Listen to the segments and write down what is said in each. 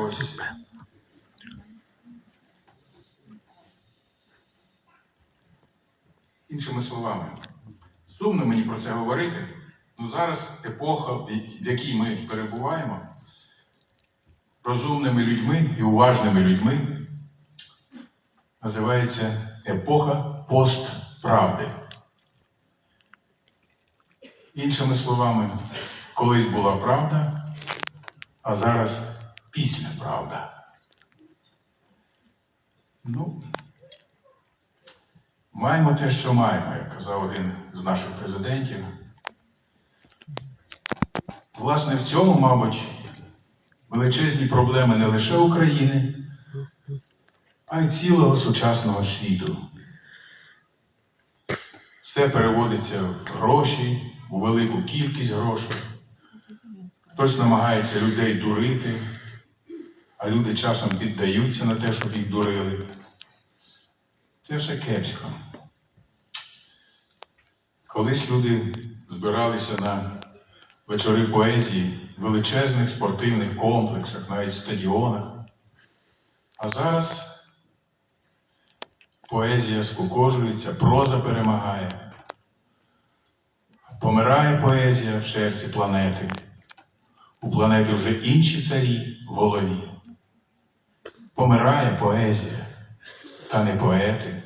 когось. Іншими словами, сумно мені про це говорити, але зараз епоха, в якій ми перебуваємо, розумними людьми і уважними людьми, називається епоха постправди. Іншими словами, колись була правда, а зараз після правда. Ну, маємо те, що маємо, як казав один з наших президентів. Власне, в цьому, мабуть, величезні проблеми не лише України, а й цілого сучасного світу. Все переводиться в гроші, у велику кількість грошей. Хтось намагається людей дурити, а люди часом піддаються на те, щоб їх дурили. Це все кепсько. Колись люди збиралися на вечори поезії в величезних спортивних комплексах, навіть стадіонах. А зараз поезія скукожується, проза перемагає. Помирає поезія в серці планети. У планети вже інші царі в голові. Помирає поезія, та не поети.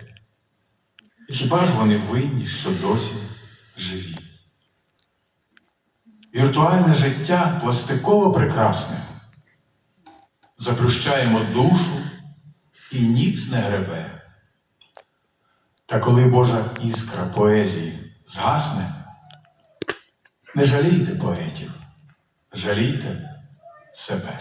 І Хіба ж вони винні, що досі живі? Віртуальне життя пластиково прекрасне. Заплющаємо душу і ніц не гребе. Та коли Божа іскра поезії згасне, не жалійте поетів, жалійте себе.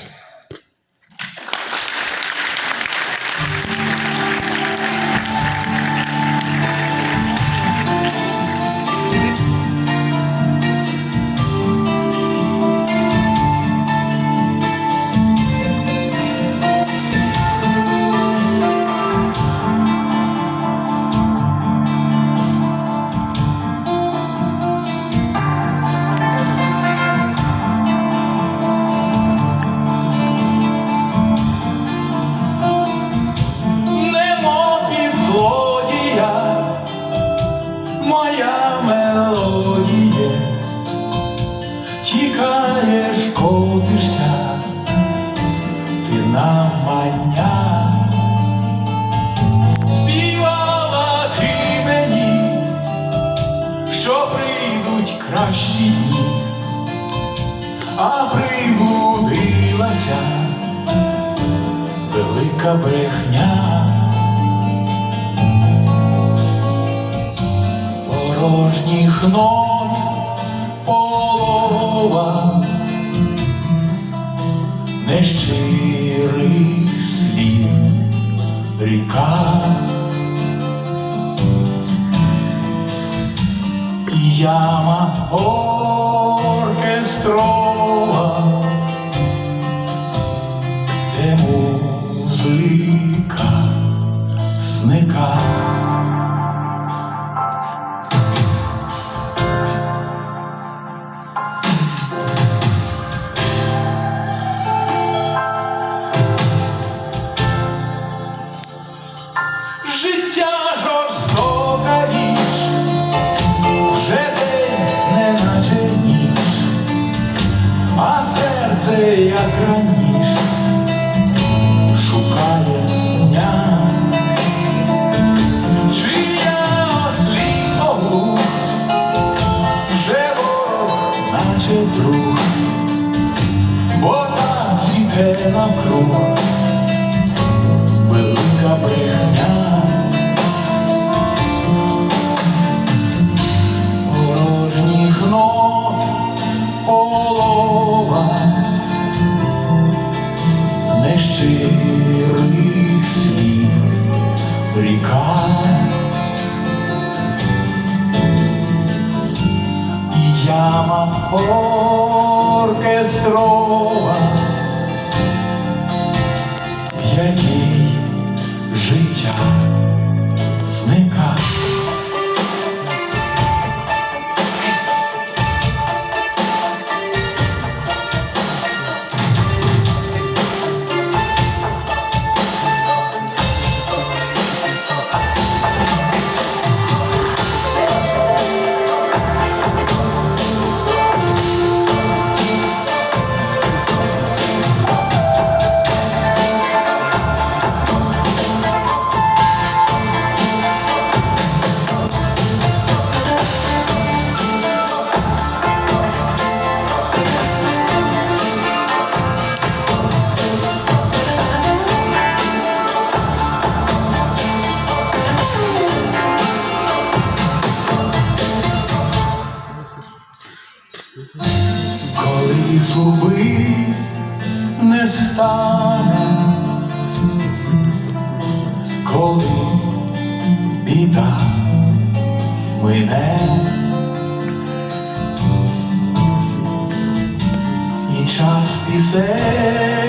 Тікаєш, котишся, ти навмання, співала ти мені, що прийдуть кращі дні, а прибудилася велика брехня. Порожніх нот нещирих слів ріка. Яма оркестрова, як раніше шукає дня. Чи я осліпо глух, вже ворог, наче друг, бо там цвіте навкруг оркестрова, в якій життя коли біда мине. І час пісень